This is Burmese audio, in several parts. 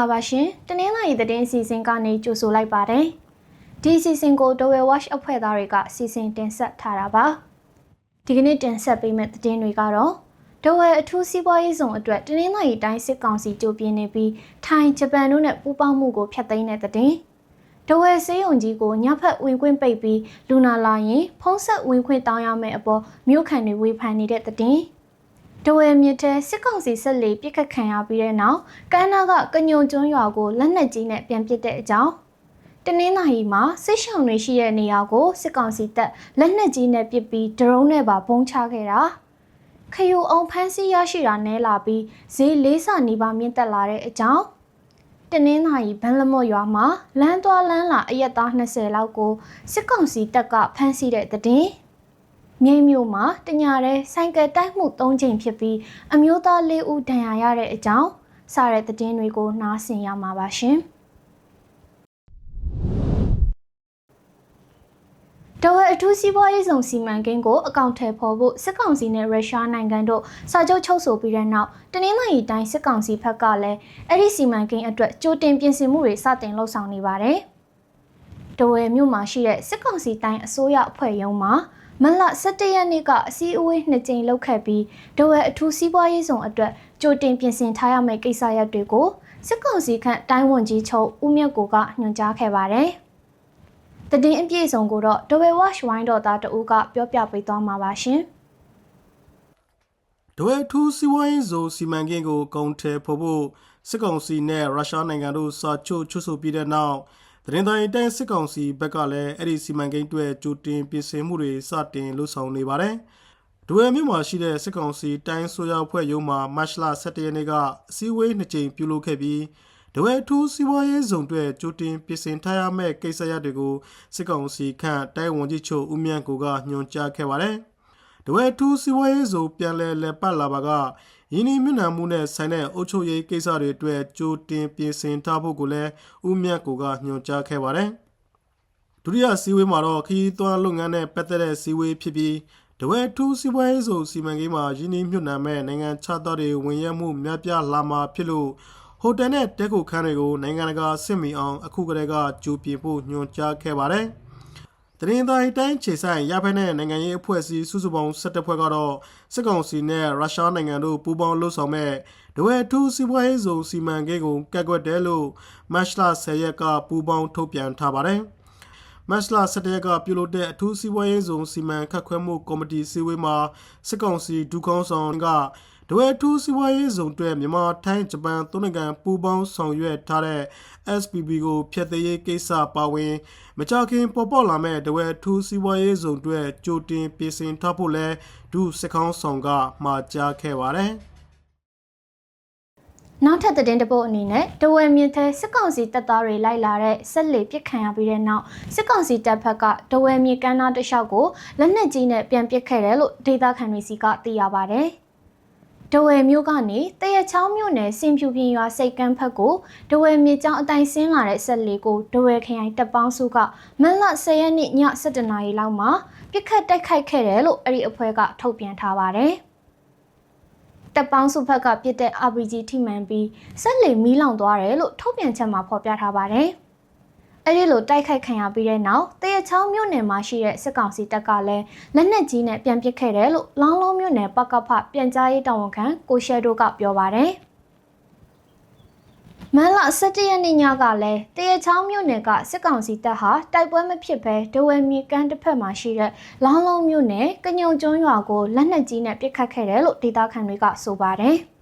မင်္ဂလာပါရှင်တနင်္လာရီသတင်းအစီအစဉ်ကနေကြိုဆိုလိုက်ပါတယ်ဒီအစီအစဉ်ကို Dowell Watch အဖွဲ့သားတွေကစီစဉ်တင်ဆက်ထားတာပါဒီကနေ့တင်ဆက်ပေးမယ့်သတင်းတွေကတော့ Dowell အထူးစီးပွားရေးဆောင်အတွက်တနင်္လာရီတိုင်းစစ်ကောင်စီကြိုပြင်းနေပြီးထိုင်းဂျပန်တို့နဲ့ပူးပေါင်းမှုကိုဖျက်သိမ်းတဲ့သတင်းဒဝဲစေးုံကြီးကိုညဖက်ဝင်ခွင့်ပိတ်ပြီးလူနာလာရင်ဖုံးဆက်ဝင်ခွင့်တောင်းရမယ့်အပေါ်မြို့ခံတွေဝေဖန်နေတဲ့သတင်း ဒဝဲမြစ်ထဲစစ်ကောင်စီဆက်လေပြစ်ခတ်ခံရပြီးတဲ့နောက်ကမ်းနားကကညုံကျွန်းရွာကိုလက်နက်ကြီးနဲ့ပြန်ပစ်တဲ့အကြောင်းတနင်္လာရီမှာစစ်ရှောင်တွေရှိတဲ့နေရာကိုစစ်ကောင်စီတပ်လက်နက်ကြီးနဲ့ပစ်ပြီးဒရုန်းနဲ့ပါပုံချခဲ့တာခယူအောင်ဖမ်းဆီးရရှိတာနဲလာပြီးဈေးလေးဆနီးပါးမြင့်တက်လာတဲ့အကြောင်းတနင်္လာရီဘန်လမော့ရွာမှာလမ်းသွားလမ်းလာအရက်သား20လောက်ကိုစစ်ကောင်စီတပ်ကဖမ်းဆီးတဲ့တဲ့တင် မြိတ်မြို့မှာတညာရဲဆိုင်ကယ်တိုက်မှု၃ချိန်ဖြစ်ပြီးအမျိုးသား၄ဦးဒဏ်ရာရတဲ့အကြောင်းစတဲ့သတင်းတွေကိုနားဆင်ရမှာပါရှင်။တော်ဝဲအထူးစီးပွားရေးဆောင်စီမံကိန်းကိုအကောင့်ထဲပေါ်ဖို့စစ်ကောင်စီနဲ့ရုရှားနိုင်ငံတို့စာချုပ်ချုပ်ဆိုပြီးတဲ့နောက်တနင်္လာရီတိုင်းစစ်ကောင်စီဘက်ကလည်းအဲ့ဒီစီမံကိန်းအတွက်ကြိုတင်ပြင်ဆင်မှုတွေစတင်လှုပ်ဆောင်နေပါတယ်။တော်ဝဲမြို့မှာရှိတဲ့စစ်ကောင်စီတိုင်းအစိုးရအဖွဲ့ရုံးမှာ မလ17ရက်နေ့ကအစည်းအဝေးနှစ်ကြိမ်လုပ်ခဲ့ပြီးဒဝဲအထူးစီးပွားရေးဆောင်အတွက်ကြိုတင်ပြင်ဆင်ထားရမယ့်ကိစ္စရပ်တွေကိုစစ်ကောင်စီခန့်တိုင်းဝန်ကြီးချုပ်ဦးမြတ်ကိုကညွှန်ကြားခဲ့ပါတယ်။တည်င်းအပြည့်စုံကိုတော့ Double Watch Wine တော်သားတဦးကပြောပြပေးသွားမှာပါရှင်။ဒဝဲထူးစီဝိုင်းဇိုစီမံကိန်းကိုကုန်ထဲဖို့ဖို့စစ်ကောင်စီနဲ့ရုရှားနိုင်ငံတို့စာချုပ်ချွတ်ဆိုပြီးတဲ့နောက် သတင်းတိုင်းတိုင်းစစ်ကောင်စီဘက်ကလည်းအဲ့ဒီစီမံကိန်းတွေကြိုတင်ပြင်ဆင်မှုတွေစတင်လှုပ်ဆောင်နေပါတယ်။ဒဝဲမြို့မှာရှိတဲ့စစ်ကောင်စီတိုင်းဆိုရဖွဲ့ရုံးမှာမတ်လ17ရက်နေ့ကအစည်းအဝေးနှစ်ကြိမ်ပြုလုပ်ခဲ့ပြီးဒဝဲထူးစီးပွားရေးဆောင်တွေကြိုတင်ပြင်ဆင်ထားရမယ့်ကိစ္စရပ်တွေကိုစစ်ကောင်စီခန့်တိုင်းဝန်ကြီးချုပ်ဦးမြတ်ကိုကညွှန်ကြားခဲ့ပါတယ်။ဒဝဲထူးစီးပွားရေးဆောင်ပြန်လည်လက်ပတ်လာပါက ယင်းဒီမြနမှုနဲ့ဆိုင်တဲ့အုပ်ချုပ်ရေးကိစ္စတွေအတွက်ကြိုတင်ပြင်ဆင်ထားဖို့ကိုလည်းဦးမြတ်ကိုကညွှန်ကြားခဲ့ပါတယ်။ဒုတိယစီဝေးမှာတော့ခီးသွွားလုပ်ငန်းနဲ့ပတ်သက်တဲ့စီဝေးဖြစ်ပြီးတဝဲထူးစီးပွားရေးဆိုစီမံကိန်းမှာယင်းဒီမြနမဲ့နိုင်ငံခြားသားတွေဝင်ရမှုများပြားလာမှာဖြစ်လို့ဟိုတယ်နဲ့တဲကိုခန်းတွေကိုနိုင်ငံတကာစစ်မီအောင်အခုကတည်းကကြိုပြင်ဖို့ညွှန်ကြားခဲ့ပါတယ်။ တရင်တိုင်းတိုင်းခြေဆိုင်ရဖက်နဲ့နိုင်ငံရေးအဖွဲ့အစည်းစုစုပေါင်း17ဖွဲ့ကတော့စစ်ကောင်စီနဲ့ရုရှားနိုင်ငံတို့ပူးပေါင်းလှုပ်ဆောင်မဲ့ဒဝဲထူးစီးပွားရေးဆောင်စီမံကိန်းကိုကက်ကွက်တယ်လို့မတ်လ10ရက်ကပူးပေါင်းထုတ်ပြန်ထားပါတယ်။မတ်လ17ရက်ကပြုလုပ်တဲ့အထူးစီးပွားရေးဆောင်စီမံခန့်ခွဲမှုကော်မတီစည်းဝေးမှာစစ်ကောင်စီဒုကောင်းဆောင်က ဒဝဲထူးစီးပွားရေးဇုံတွေမြန်မာထိုင်းဂျပန်သုံးနိုင်ငံပူးပေါင်းဆောင်ရွက်ထားတဲ့ SPP ကိုဖျက်သိမ်းရေးကိစ္စပါဝင်မကြခင်ပေါ်ပေါက်လာမဲ့ဒဝဲထူးစီးပွားရေးဇုံတွေကြိုတင်ပြင်ဆင်ထားဖို့လဲဒုစစ်ကောင်းဆောင်ကမှာကြားခဲ့ပါတယ်နောက်ထပ်သတင်းတပုတ်အနေနဲ့တဝဲမြစ်သေးစစ်ကောင်စီတပ်သားတွေလိုက်လာတဲ့ဆက်လေပစ်ခံရပြီးတဲ့နောက်စစ်ကောင်စီတပ်ဖက်ကတဝဲမြစ်ကမ်းနားတလျှောက်ကိုလက်နက်ကြီးနဲ့ပြန်ပစ်ခဲ့တယ်လို့ဒေသခံတွေစီကသိရပါဗျ။ ဒဝယ်မြို့ကနေတရချောင်းမြို့နယ်စင်ဖြူပြင်ရွာစိတ်ကမ်းဖက်ကိုဒဝယ်မြေကျောင်းအတိုင်းဆင်းလာတဲ့ဆက်လေးကိုဒဝယ်ခရိုင်တပ်ပေါင်းစုကမန်လ10ရက်နေ့ည7:00နာရီလောက်မှာပြစ်ခတ်တိုက်ခိုက်ခဲ့တယ်လို့အဲ့ဒီအဖွဲ့ကထုတ်ပြန်ထားပါတယ်။တပ်ပေါင်းစုဖက်ကပြစ်တဲ့ RPG ထိမှန်ပြီးဆက်လေမီးလောင်သွားတယ်လို့ထုတ်ပြန်ချက်မှာဖော်ပြထားပါတယ်။ အဲ့ဒီလိုတိုက်ခိုက်ခံရပြီးတဲ့နောက်တရချောင်းမြို့နယ်မှာရှိတဲ့စစ်ကောင်စီတပ်ကလည်းလက်နက်ကြီးနဲ့ပြန်ပစ်ခဲ့တယ်လို့လောင်းလုံးမြို့နယ်ပကဖပြန်ကြားရေးတာဝန်ခံကိုရှယ်ဒိုကပြောပါတယ်မန်လ17ရက်နေ့ညကလည်းတရချောင်းမြို့နယ်ကစစ်ကောင်စီတပ်ဟာတိုက်ပွဲမဖြစ်ဘဲဒဝဲမြေကမ်းတစ်ဖက်မှာရှိတဲ့လောင်းလုံးမြို့နယ်ကညုံကျွန်းရွာကိုလက်နက်ကြီးနဲ့ပစ်ခတ်ခဲ့တယ်လို့ဒေသခံတွေကဆိုပါတယ်။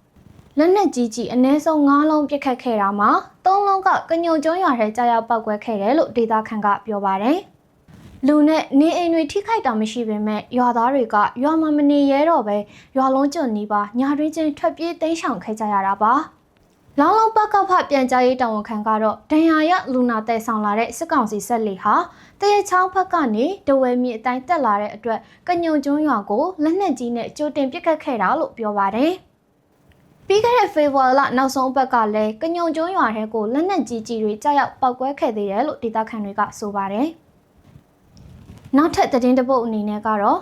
လက်နက်ကြီးကြီးအနည်းဆုံး9လုံးပစ်ခတ်ခဲ့တာမှာ3လုံးကကညုံကျွန်းရွာထဲကြာရောက်ပောက်ကွဲခဲ့တယ်လို့ဒေတာခန်ကပြောပါတယ်။လူနဲ့နေအိမ်တွေထိခိုက်တာမရှိပေမဲ့ရွာသားတွေကရွာမှာမနေရဲတော့ပဲရွာလုံးကျွနီးပါညာတွင်းချင်းထွက်ပြေးတိမ်းရှောင်ခဲ့ကြရတာပါ။လောင်လောင်ပကဖပြန်ကြားရေးတာဝန်ခံကတော့ဒဏ်ရာရလူနာတဲဆောင်လာတဲ့စစ်ကောင်စီဆက်လေဟာတရချောင်းဘက်ကနေတဝဲမြေအတိုင်းတက်လာတဲ့အတွက်ကညုံကျွန်းရွာကိုလက်နက်ကြီးနဲ့ကြိုတင်ပစ်ခတ်ခဲ့တာလို့ပြောပါတယ်။ ပြီးခဲ့တဲ့ဖေဖော်ဝါရီလနောက်ဆုံးပတ်ကလည်းကညုံကျွန်းရွာထဲကိုလက်နက်ကြီးကြီးတွေကြောက်ရောက်ပောက်ကွဲခဲ့သေးတယ်လို့ဒေသခံတွေကဆိုပါတယ်။နောက်ထပ်သတင်းတပုတ်အနေနဲ့ကတော့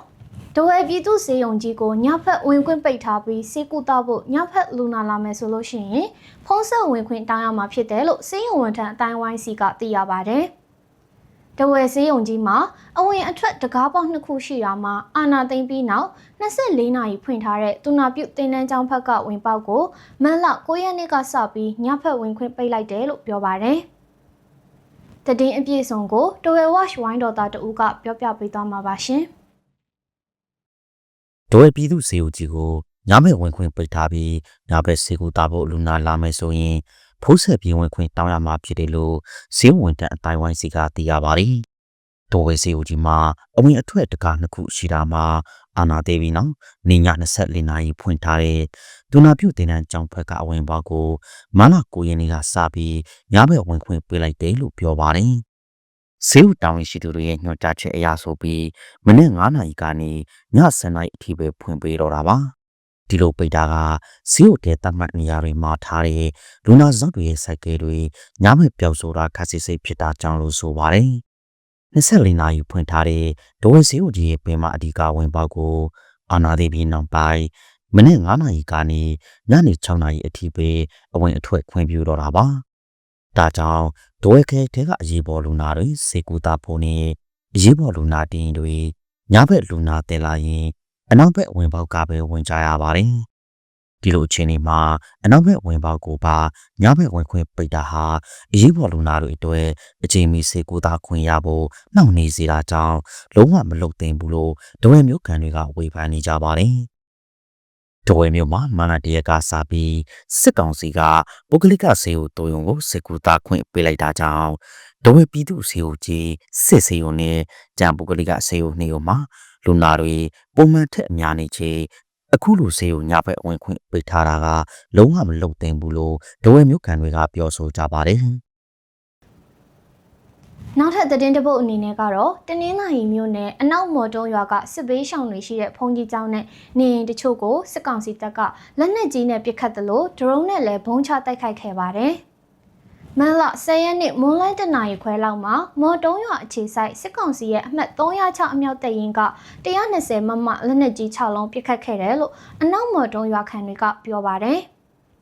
တတဝဲပြည်သူစေယုံကြီးကိုညဖက်ဝင်ခွင့်ပိတ်ထားပြီးစေကူတာဖို့ညဖက်လူနာလာမယ်ဆိုလို့ရှိရင်ဖုံးဆက်ဝင်ခွင့်တောင်းရမှာဖြစ်တယ်လို့စေယုံဝန်ထမ်းအတိုင်းဝိုင်းစီကသိရပါတယ်။ တဝဲစေယုံကြီးမှာအဝင်အထွက်တကားပေါက်နှစ်ခုရှိတာမှာအာနာသိမ့်ပြီးနောက်24နာရီဖွင့်ထားတဲ့တူနာပြုတ်တင်တန်းကျောင်းဖက်ကဝင်ပေါက်ကိုမန်လ9ရက်နေ့ကစပြီးညဖက်ဝင်ခွင့်ပိတ်လိုက်တယ်လို့ပြောပါတယ်။တည်င်းအပြည့်စုံကိုတဝဲ watch ဝိုင်းတော်သားတဦးကပြောပြပေးသွားမှာပါရှင်။ဒိုဝဲပြည်သူစေဦးကြီးကိုညမဲ့ဝင်ခွင့်ပိတ်ထားပြီးညဘက်စေကူတာဖို့လူနာလာမယ်ဆိုရင် ဖိုးဆက်ပြေးဝင်ခွင့်တောင်းရမှာဖြစ်တယ်လို့စေဝန်တန်အတိုင်းဝိုင်းစီကသိရပါတယ်။ဒိုဝဲစေဦးကြီးမှာအဝင်အထွက်တကားနှစ်ခုရှိတာမှာအာနာသေးပြီနော်။နေည24နာရီဖွင့်ထားတဲ့ဒူနာပြုတ်တင်တန်းကြောင်းဖက်ကအဝင်ပေါက်ကိုမန9ရက်နေ့ကစပြီးညဘက်ဝင်ခွင့်ပေးလိုက်တယ်လို့ပြောပါတယ်။စေဦးတောင်းရှိသူတွေရဲ့ညွှန်ကြားချက်အရဆိုပြီးမနေ့9နာရီကနေည7နာရီအထိပဲဖွင့်ပေးတော့တာပါ ဒီလိုပိတ်တာကဈေးဥတဲတတ်မှတ်နေရာတွေမှာထားတဲ့လူနာဇောက်တွေရဲ့စိုက်ကဲတွေညမဲ့ပျောက်ဆိုတာခက်စစ်စိတ်ဖြစ်တာကြောင့်လို့ဆိုပါတယ်24နာရီဖွင့်ထားတဲ့ဒိုဝဲဈေးဥကြီးရဲ့ပင်မအဓိကဝင်ပေါက်ကိုအာနာသေးပြီးနောက်ပိုင်းမနေ့9နာရီကနေညနေ6နာရီအထိပဲအဝင်အထွက်ခွင့်ပြုတော့တာပါဒါကြောင့်ဒိုဝဲခဲတဲကအရေးပေါ်လူနာတွေစေကူတာဖို့နဲ့အရေးပေါ်လူနာတင်တွေညဘက်လူနာတင်လာရင် အနောက်ဘက်ဝင်ပေါက်ကပဲဝင်ကြရပါတယ်။ဒီလိုအခြေအနေမှာအနောက်ဘက်ဝင်ပေါက်ကိုပါညဘက်ဝင်ခွင့်ပိတ်တာဟာအရေးပေါ်လူနာတွေအတွက်အချိန်မီစေကူတာခွင့်ရဖို့နှောင့်နှေးစေတာကြောင့်လုံးဝမလုပ်သင့်ဘူးလို့ဒဝဲမျိုးကန်တွေကဝေဖန်နေကြပါတယ်။ဒဝဲမျိုးမှာမန္တရကစာပြီးစစ်ကောင်စီကပုဂ္ဂလိကစေကိုတိုးရုံကိုစေကူတာခွင့်ပေးလိုက်တာကြောင့်ဒဝဲပြည်သူစေကိုကြီးစစ်စေကိုနဲ့ကြံပုဂ္ဂလိကစေကိုနှေကိုမှာ လူနာတွေပုံမှန်ထက်အများနေချေအခုလိုဆေးကိုညဘက်ဝင်ခွင့်ပိတ်ထားတာကလုံးဝမလုံသင့်ဘူးလို့ဒဝဲမျိုးကန်တွေကပြောဆိုကြပါတယ်နောက်ထပ်သတင်းတစ်ပုဒ်အနေနဲ့ကတော့တနင်္လာရီမြို့နယ်အနောက်မော်တုံးရွာကစစ်ဘေးရှောင်တွေရှိတဲ့ဖုန်ကြီးကျောင်းနဲ့နေအိမ်တချို့ကိုစစ်ကောင်စီတပ်ကလက်နက်ကြီးနဲ့ပစ်ခတ်တယ်လို့ဒရုန်းနဲ့လည်းဘုံချတိုက်ခိုက်ခဲ့ပါတယ်။ မန်လ10ရက်နေ့မွန်းလိုက်တဲ့နိုင်ခွဲလောက်မှာမော်တုံးရွာအခြေဆိုင်စစ်ကောင်စီရဲ့အမှတ်306အမြောက်တပ်ရင်းက120မမလက်နက်ကြီး6လုံးပစ်ခတ်ခဲ့တယ်လို့အနောက်မော်တုံးရွာခံတွေကပြောပါတယ်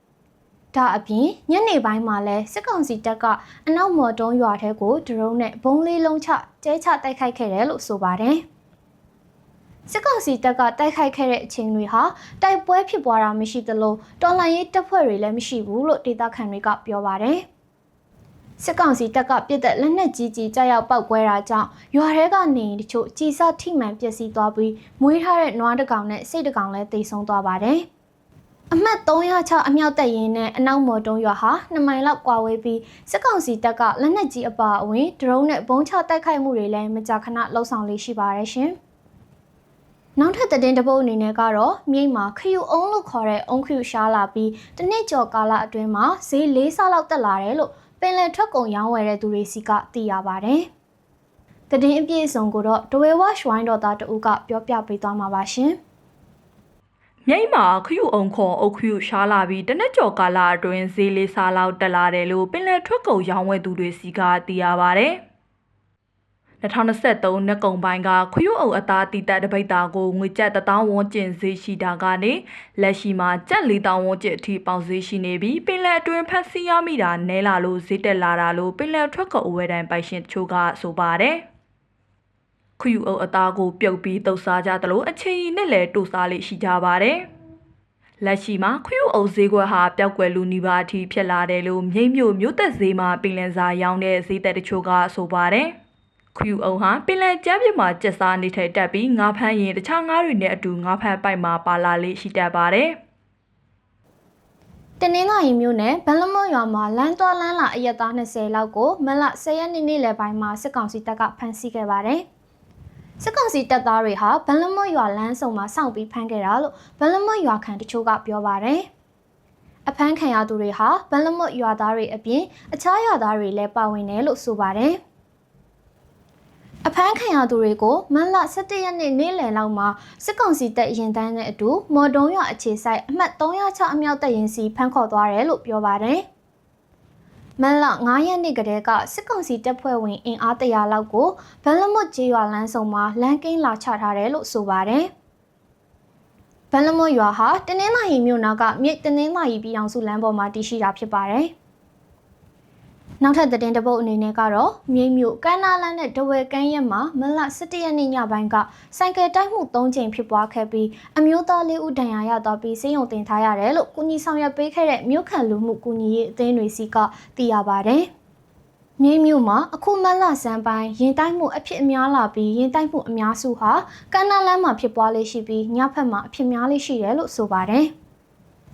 ။ဒါအပြင်ညနေပိုင်းမှာလဲစစ်ကောင်စီတပ်ကအနောက်မော်တုံးရွာထဲကိုဒရုန်းနဲ့ဘုံလေးလုံးချကျဲချတိုက်ခိုက်ခဲ့တယ်လို့ဆိုပါတယ်။စစ်ကောင်စီတပ်ကတိုက်ခိုက်ခဲ့တဲ့အချိန်တွေဟာတိုက်ပွဲဖြစ်ပွားတာမရှိသလိုတော်လှန်ရေးတပ်ဖွဲ့တွေလည်းမရှိဘူးလို့ဒေသခံတွေကပြောပါတယ်။ စစ်ကောင်စီတပ်ကပြစ်တဲ့လက်နက်ကြီးကြီးကြောက်ရောက်ပောက်ကွဲတာကြောင့်ရွာထဲကနေတချို့ကြီးစားထိမှန်ပျက်စီးသွားပြီးမွေးထားတဲ့နွားတစ်ကောင်နဲ့စိတ်တစ်ကောင်လည်းတိတ်ဆုံးသွားပါတယ်။အမှတ်306အမြောက်တပ်ရင်းနဲ့အနောက်မော်တုံးရွာဟာ2မိုင်လောက်ကွာဝေးပြီးစစ်ကောင်စီတပ်ကလက်နက်ကြီးအပါအဝင်ဒရုန်းနဲ့ဘုံချတိုက်ခိုက်မှုတွေလည်းမကြာခဏလှုပ်ဆောင်လေးရှိပါရဲ့ရှင်။နောက်ထပ်သတင်းတစ်ပုဒ်အနေနဲ့ကတော့မြိတ်မှာခယူအုံးလို့ခေါ်တဲ့အုံးခယူရှားလာပြီးတနစ်ကျော်ကာလအတွင်းမှာဈေး၄ဆလောက်တက်လာတယ်လို့ပ င်လယ်ထွက်ကုန်ရောင်းဝယ်တဲ့သူတွေစီကသိရပါဗျ။သတင်းအပြည့်အစုံကိုတော့ဒဝဲဝါရှ်ဝိုင်းတော်သားတဦးကပြောပြပေးသွားမှာပါရှင်။မြိတ်မှာခရုအောင်ခွန်အုတ်ခရုရှားလာပြီးတနက်ကျော်ကာလအတွင်းဈေးလေးစားလောက်တက်လာတယ်လို့ပင်လယ်ထွက်ကုန်ရောင်းဝယ်သူတွေစီကသိရပါဗျ။ 2023နှစ်ကုန်ပိုင်းကခရုအုပ်အသားတီတက်တပိတ်တာကိုငွေကျပ်1000ဝန်းကျင်ဈေးရှိတာကနေလက်ရှိမှာကျပ်4000ဝန်းကျင်အထိပေါင်ဈေးရှိနေပြီးပင်လယ်အတွင်းဖက်စီရမိတာနဲလာလို့ဈေးတက်လာတာလို့ပင်လယ်ထွက်ကုန်အဝယ်တိုင်းပိုင်ရှင်တချို့ကဆိုပါတယ်။ခယူအုပ်အသားကိုပြုတ်ပြီးတုပ်စားကြသလိုအချိန်ကြီးနဲ့လည်းတူစားလေးရှိကြပါတယ်။လက်ရှိမှာခယူအုပ်ဈေးကွက်ဟာပျောက်ကွယ်လူနီးပါးအထိဖြစ်လာတယ်လို့မြိတ်မြို့မြို့သက်ဈေးမှာပင်လယ်စာရောင်းတဲ့ဈေးသက်တချို့ကဆိုပါတယ်။ ခယူအုပ်ဟာပင်လယ်ကျမ်းပြမှာကျက်စားနေထိုင်တက်ပြီးငါးဖမ်းရင်တခြားငါးတွေနဲ့အတူငါးဖမ်းပိုက်မှာပါလာလေးရှိတတ်ပါတယ်။တနင်္လာရီမြို့နယ်ဗလမော့ရွာမှာလမ်းသွားလမ်းလာအရက်သား20လောက်ကိုမလ10ရက်နေ့နေ့လယ်ပိုင်းမှာစစ်ကောင်စီတပ်ကဖမ်းဆီးခဲ့ပါတယ်။စစ်ကောင်စီတပ်သားတွေဟာဗလမွတ်ရွာလမ်းဆုံမှာစောင့်ပြီးဖမ်းခဲ့တာလို့ဗလမွတ်ရွာခံတချို့ကပြောပါတယ်။အဖမ်းခံရသူတွေဟာဗလမွတ်ရွာသားတွေအပြင်အခြားရွာသားတွေလည်းပါဝင်တယ်လို့ဆိုပါတယ်။ အဖမ်းခံရသူတွေကိုမန်လ17ရက်နေ့နေ့လယ်လောက်မှာစစ်ကောင်စီတပ်ရင်တန်းနဲ့အတူမော်တုံးရွာအခြေဆိုင်အမှတ်306အမြောက်တပ်ရင်စီဖမ်းခေါ်သွားတယ်လို့ပြောပါတယ်။မန်လ9ရက်နေ့ကတည်းကစစ်ကောင်စီတပ်ဖွဲ့ဝင်အင်အားတရာလောက်ကိုဗလမွတ်ကျေးရွာလမ်းဆောင်မှာလမ်းကင်းလာချထားတယ်လို့ဆိုပါတယ်ဘန်လမော့ရွာဟာတနင်္လာရီမြို့နာကမြိတ်တနင်္လာရီပြည်အောင်စုလမ်းပေါ်မှာတည်ရှိတာဖြစ်ပါတယ်။ နောက်ထပ်သတင်းတစ်ပုဒ်အနေနဲ့ကတော့မြိတ်မြို့ကမ်းနားလန်းနဲ့ဒဝဲကမ်းရက်မှာမလ17ရက်နေ့ညပိုင်းကစိုက်ကယ်တိုက်မှု၃ကြိမ်ဖြစ်ပွားခဲ့ပြီးအမျိုးသားလေးဦးဒဏ်ရာရသွားပြီးစေယုံတင်ထားရတယ်လို့ကုညီဆောင်ရွက်ပေးခဲ့တဲ့မြို့ခံလူမှုကုညီရေးအသင်းတွေစီကသိရပါတယ်။မြိတ်မြို့မှာအခုမလဆန်းပိုင်းရင်တိုက်မှုအဖြစ်အများလာပြီးရင်တိုက်မှုအများစုဟာကမ်းနားလန်းမှာဖြစ်ပွားလေးရှိပြီးညဖက်မှာအဖြစ်များလေးရှိတယ်လို့ဆိုပါတယ်။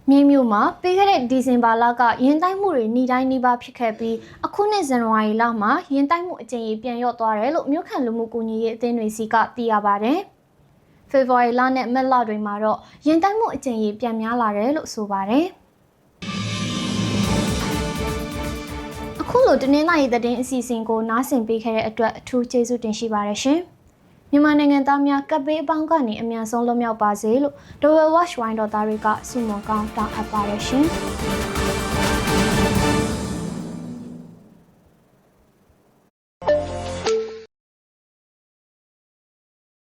မြေမြို့မှာပြီးခဲ့တဲ့ဒီဇင်ဘာလကရင်တိုက်မှုတွေနေတိုင်းနေပါဖြစ်ခဲ့ပြီးအခုနှစ်ဇန်နဝါရီလမှာရင်တိုက်မှုအကြိမ်ကြီးပြန်ရော့သွားတယ်လို့မြို့ခံလူမှုကူညီရေးအသင်းတွေစီကသိရပါတယ်။ဖေဖော်ဝါရီလနဲ့မက်လတွေမှာတော့ရင်တိုက်မှုအကြိမ်ကြီးပြန်များလာတယ်လို့ဆိုပါတယ်။အခုလိုတနင်္လာရီသတင်းအစီအစဉ်ကိုနားဆင်ပေးခဲ့တဲ့အတွက်အထူးကျေးဇူးတင်ရှိပါတယ်ရှင်။ မြန်မာနိုင်ငံသားများကပ်ပေးအပေါင်းကနေအမြန်ဆုံးလွတ်မြောက်ပါစေလို့ Dowell Watch Wine တော်သားတွေကဆုမွန်ကောင်းတောင်းအပ်ပါတယ်ရှင်။